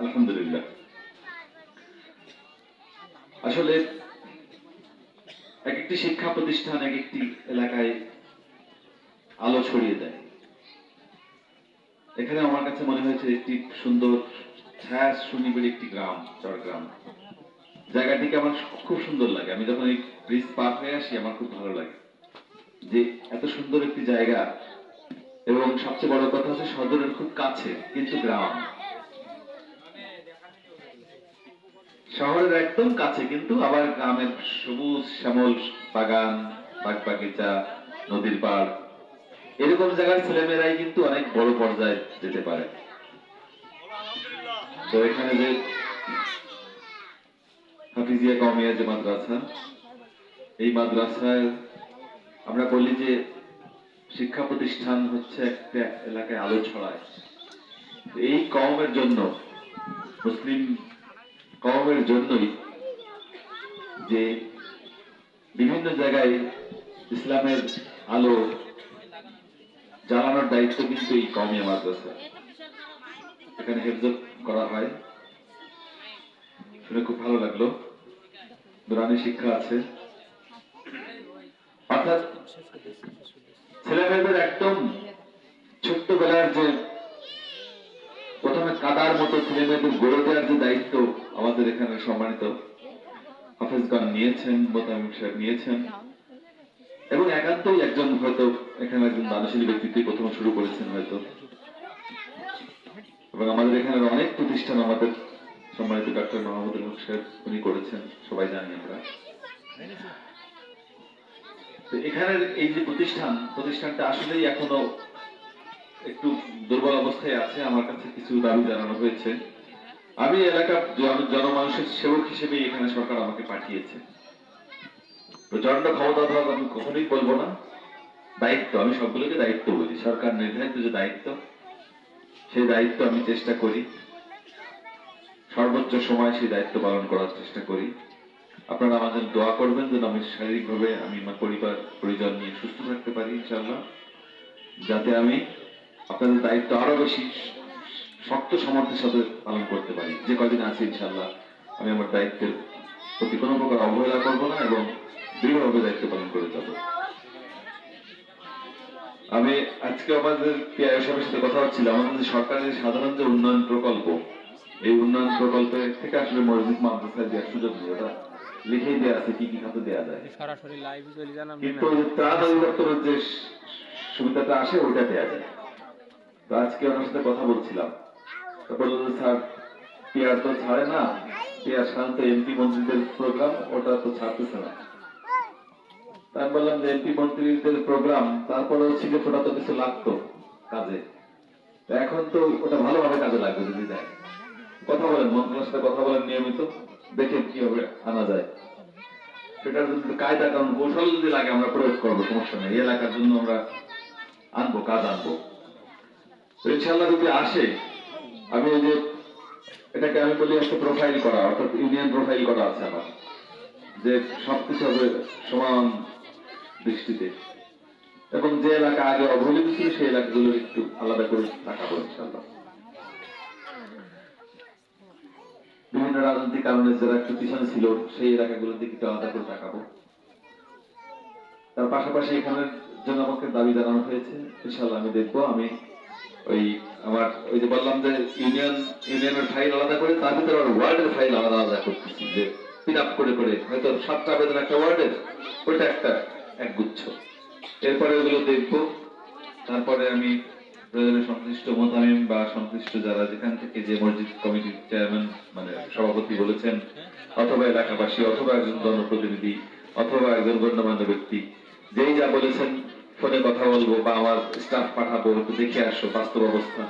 আলহামদুলিল্লাহ। আসলে এক একটি শিক্ষা প্রতিষ্ঠান এক একটি এলাকায় আলো ছড়িয়ে দেয়। এখানে আমার কাছে মনে হয়েছে একটি সুন্দর ছায়া সুনিবিড় একটি গ্রাম, চট্টগ্রাম। জায়গাটিকে আমার খুব সুন্দর লাগে। আমি যখন এই ব্রিজ পার হয়ে আসি, আমার খুব ভালো লাগে যে এত সুন্দর একটি জায়গা। এবং সবচেয়ে বড় কথা হচ্ছে সদরের খুব কাছে, কিন্তু গ্রাম। শহরের একদম কাছে, কিন্তু আবার গ্রামের সবুজ শ্যামল বাগান বাগ বাগিচা নদীর পাড়। এরকম জায়গায় ছেলেমেয়েরাই কিন্তু অনেক বড় পর্যায়ে যেতে পারে। তো এখানে যে হাফিজিয়া কমিয়া যে মাদ্রাসা, এই মাদ্রাসায় আমরা বলি যে শিক্ষা প্রতিষ্ঠান হচ্ছে একটা এলাকায় আলো ছড়ায়। এই কমের জন্য মুসলিম কমের জন্যই যে বিভিন্ন জায়গায় ইসলামের আলো জ্বালানোর দায়িত্ব কিন্তু এই কমিয়া মাদ্রাসা। এখানে হেফজ করা হয়। শুনে খুব ভালো লাগল। দুরানি শিক্ষা আছে। অর্থাৎ ছেলেমেয়েদের একদম ছোট্টবেলার যে কাদার মতো ছেলেমেয়েদের গড়ে দেওয়ার যে দায়িত্ব আমাদের এখানে সম্মানিত হাফেজগণ নিয়েছেন, মোতামিম সাহেব নিয়েছেন। এবং একান্তই একজন হয়তো এখানে একজন দানশীল ব্যক্তিত্ব প্রথমে শুরু করেছেন হয়তো। এবং আমাদের এখানে অনেক প্রতিষ্ঠান আমাদের সম্মানিত ডক্টর মাহমুদুল হক সাহেব উনি করেছেন, সবাই জানি আমরা। এখানের এই যে প্রতিষ্ঠান, প্রতিষ্ঠানটা আসলেই এখনও একটু দুর্বল অবস্থায় আছে, আমার কাছে কিছু দাবি জানানো হয়েছে। আমি এলাকার জনমানুষের সেবক হিসেবে এখানে সরকার আমাকে পাঠিয়েছে। প্রচণ্ড ক্ষমতা ধর আমি কখনোই বলব না। দায়িত্ব, আমি সবগুলোকে দায়িত্ব বলি। সরকার নির্ধারিত যে দায়িত্ব, সেই দায়িত্ব আমি চেষ্টা করি। সর্বোচ্চ সময় সেই দায়িত্ব পালন করার চেষ্টা করি। আপনারা আমাদের দোয়া করবেন যেন আমি শারীরিকভাবে, আমি আমার পরিবার, পরিজন নিয়ে সুস্থ থাকতে পারি ইনশাল্লাহ যাতে আমি আপনাদের দায়িত্ব আরও বেশি শক্ত সামর্থ্যের সাথে পালন করতে পারি। যে কদিন আছে ইনশাল্লাহ আমি আমার দায়িত্বের প্রতি কোনো প্রকার অবহেলা করব না এবং দৃঢ়ভাবে দায়িত্ব পালন করে যাব। আমি আজকে আমাদের সাহেবের সাথে কথা হচ্ছিল। আমাদের সরকারের সাধারণ যে উন্নয়ন প্রকল্প এই উন্নয়ন প্রকল্পে থেকে আসলে মসজিদ মাদ্রাসায় দেওয়ার সুযোগ নেই। ওটা লিখেই দেওয়া আছে কি কি খাতে দেওয়া যায়। সরাসরি লাইভ চলে যান কিন্তু ত্রাণ অধিদপ্তরের যে সুবিধাটা আসে ওইটা দেওয়া যায়। তো আজকে ওনার সাথে কথা বলছিলাম। তো তো ছাড়ে না। পিয়ার সাধারণত এমপি মন্ত্রীদের প্রোগ্রাম ওটা তো ছাড়তেছে না। বললাম যে এমপি মন্ত্রীদের প্রোগ্রাম তারপরে ওটা তো কিছু লাগতো কাজে। এখন তো ওটা ভালোভাবে কাজে লাগবে যদি দেয়। কথা বলেন মন্ত্রণালয়ের সাথে কথা বলেন নিয়মিত দেখেন কীভাবে আনা যায়। সেটার জন্য কায়দা কারণ কৌশল যদি লাগে আমরা প্রয়োগ করব, সমস্যা নেই। এলাকার জন্য আমরা আনব, কাজ আনব। ইনশাল্লাহ যদি আসে, আমি ওই যে এটাকে আমি বলি একটা প্রোফাইল করা, অর্থাৎ ইউনিয়ন প্রোফাইল করা আছে আমার, যে সবকিছু হবে সমান দৃষ্টিতে। এবং যে এলাকা আগে অবহেলিত ছিল, সেই এলাকাগুলো একটু আলাদা করে তাকাবো ইনশাল্লাহ বিভিন্ন রাজনৈতিক কারণে যারা একটু পিছনে ছিল, সেই এলাকাগুলোর দিকে একটু আলাদা করে তাকাবো তার পাশাপাশি এখানের জন্য আমাকে দাবি জানানো হয়েছে ইনশাল্লাহ আমি দেখব, আমি ওই আমার, ওই যে বললাম যে ইউনিয়ন, ইউনিয়নের ফাইল আলাদা করে, তার ভিতরে আবার ওয়ার্ডের ফাইল আলাদা আলাদা করতেছি, যে পিন আপ করে করে। হয়তো সাতটা আবেদন একটা ওয়ার্ডের, ওইটা একটা এক গুচ্ছ এরপরে ওগুলো দেখব। তারপরে আমি প্রয়োজনে সংশ্লিষ্ট মোতামিম বা সংশ্লিষ্ট যারা যেখান থেকে যে মসজিদ কমিটির চেয়ারম্যান মানে সভাপতি বলেছেন, অথবা এলাকাবাসী, অথবা একজন জনপ্রতিনিধি, অথবা একজন গণ্যমান্য ব্যক্তি, যেই যা বলেছেন ফোনে কথা বলব বা আমার স্টাফ পাঠাবো, একটু দেখে আসো বাস্তব অবস্থা।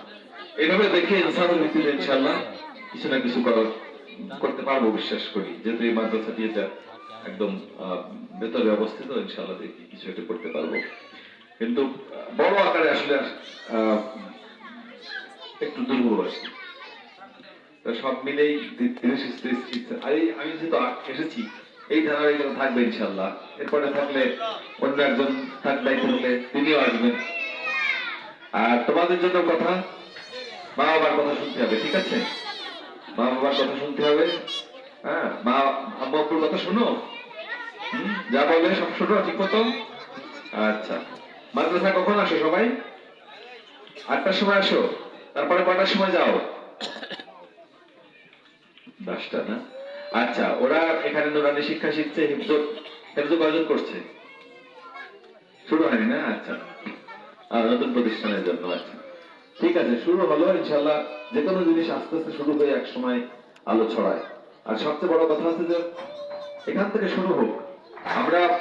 এইভাবে দেখে ইনসানের ভিত্তিতে ইনশাল্লাহ কিছু না কিছু করার, করতে পারব বিশ্বাস করি। যেহেতু এই মাদ্রাসাটি এটা একদম ভেতরে অবস্থিত ইনশাল্লাহ দেখি কিছু একটা করতে পারব। কিন্তু বড় আকারে আসলে একটু দুর্বল আছে। সব মিলেই আমি যেহেতু এসেছি, এই ধারাবাহিকতা থাকবে ইনশাল্লাহ এরপরে থাকলে অন্য একজন তার দায়িত্ব হলে তিনিও আসবেন। আর তোমাদের জন্য কথা, মা বাবার কথা শুনতে হবে, ঠিক আছে? মা বাবার কথা শুনতে হবে। হ্যাঁ মা আব্বুর কথা শোনো? যা বলে সব শোনো, ঠিক মতো? আচ্ছা। মাদ্রাসা কখন আসো সবাই? আটটার সময় আসো, তারপরে কটার সময় যাও? দশটা, না? আচ্ছা ওরা এখানে নুরানি শিক্ষা শিখছে হিফজ হিফজ অর্জন করছে। শুরু হয়নি, না? আচ্ছা। আর নতুন প্রতিষ্ঠানের জন্য আচ্ছা। ঠিক আছে, শুরু হলো ইনশাল্লাহ যে কোনো জিনিস আস্তে আস্তে শুরু হয়ে এক সময় আলো ছড়ায়। আর সবচেয়ে বড় কথা হচ্ছে যে, এখান থেকে শুরু হোক। আমরা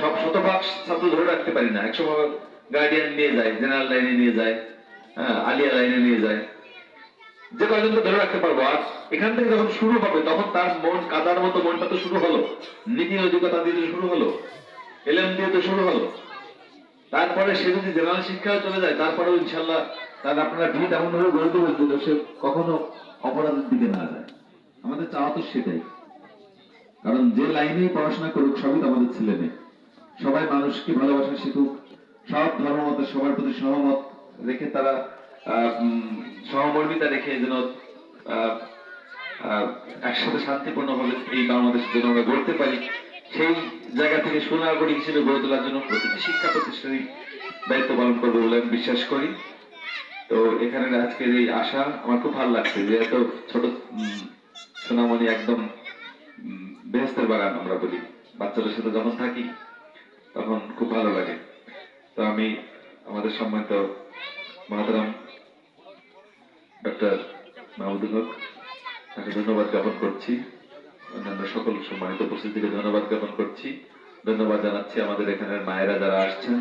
সব শতভাগ ছাত্র ধরে রাখতে পারি না। একশো ভাগ গার্ডিয়ান নিয়ে যায় জেনারেল লাইনে নিয়ে যায় হ্যাঁ আলিয়া লাইনে নিয়ে যায়। যে কয়জনকে ধরে রাখতে পারব? আর এখান থেকে যখন শুরু হবে, তখন তার মন কাদার মতো মনটা তো শুরু হলো। নীতি নৈতিকতা দিয়ে শুরু হলো। এলএম দিয়ে তো শুরু হলো। তারপরে সে যদি জেনারেল শিক্ষায় চলে যায়, তারপরেও ইনশাল্লাহ তার আপনারা ভিত এমন ভাবে গড়ে দেবেন যে সে কখনো অপরাধের দিকে না যায়। আমাদের চাওয়া তো সেটাই। কারণ যে লাইনেই পড়াশোনা করুক, সবই তো আমাদের ছেলে মেয়ে। সবাই মানুষকে ভালোবাসা শিখুক, সব ধর্ম মতে সবার প্রতি সহমত রেখে তারা সহমর্মিতা রেখে যেন একসাথে শান্তিপূর্ণ ভাবে এই বাংলাদেশ যেন আমরা গড়তে পারি। সেই জায়গা থেকে সুনাগরী হিসেবে গড়ে তোলার জন্য প্রতিটি শিক্ষা প্রতিষ্ঠানই দায়িত্ব পালন করবে বলে আমি বিশ্বাস করি। তো এখানে আজকের এই আশা আমার খুব ভালো লাগছে যে এত ছোট সোনামণি একদম বেহেস্তের বাগান আমরা বলি। বাচ্চাদের সাথে যখন থাকি, তখন খুব ভালো লাগে। তো আমি আমাদের সম্মানিত মহাতারাম ডক্টর মাহমুদুল হক, তাকে ধন্যবাদ জ্ঞাপন করছি। অন্যান্য সকল সম্মানিত উপস্থিতিকে ধন্যবাদ জ্ঞাপন করছি। ধন্যবাদ জানাচ্ছি আমাদের এখানের মায়েরা যারা আসছেন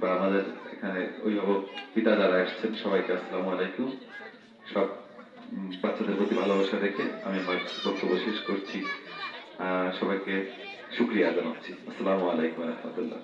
বা আমাদের এখানে অভিভাবক পিতা যারা আসছেন, সবাইকে আসসালামু আলাইকুম। সব বাচ্চাদের প্রতি ভালোবাসা রেখে আমি আমার বক্তব্য শেষ করছি। সবাইকে শুক্রিয়া জানাচ্ছি। আসসালামু আলাইকুম রহমতুল্লাহ।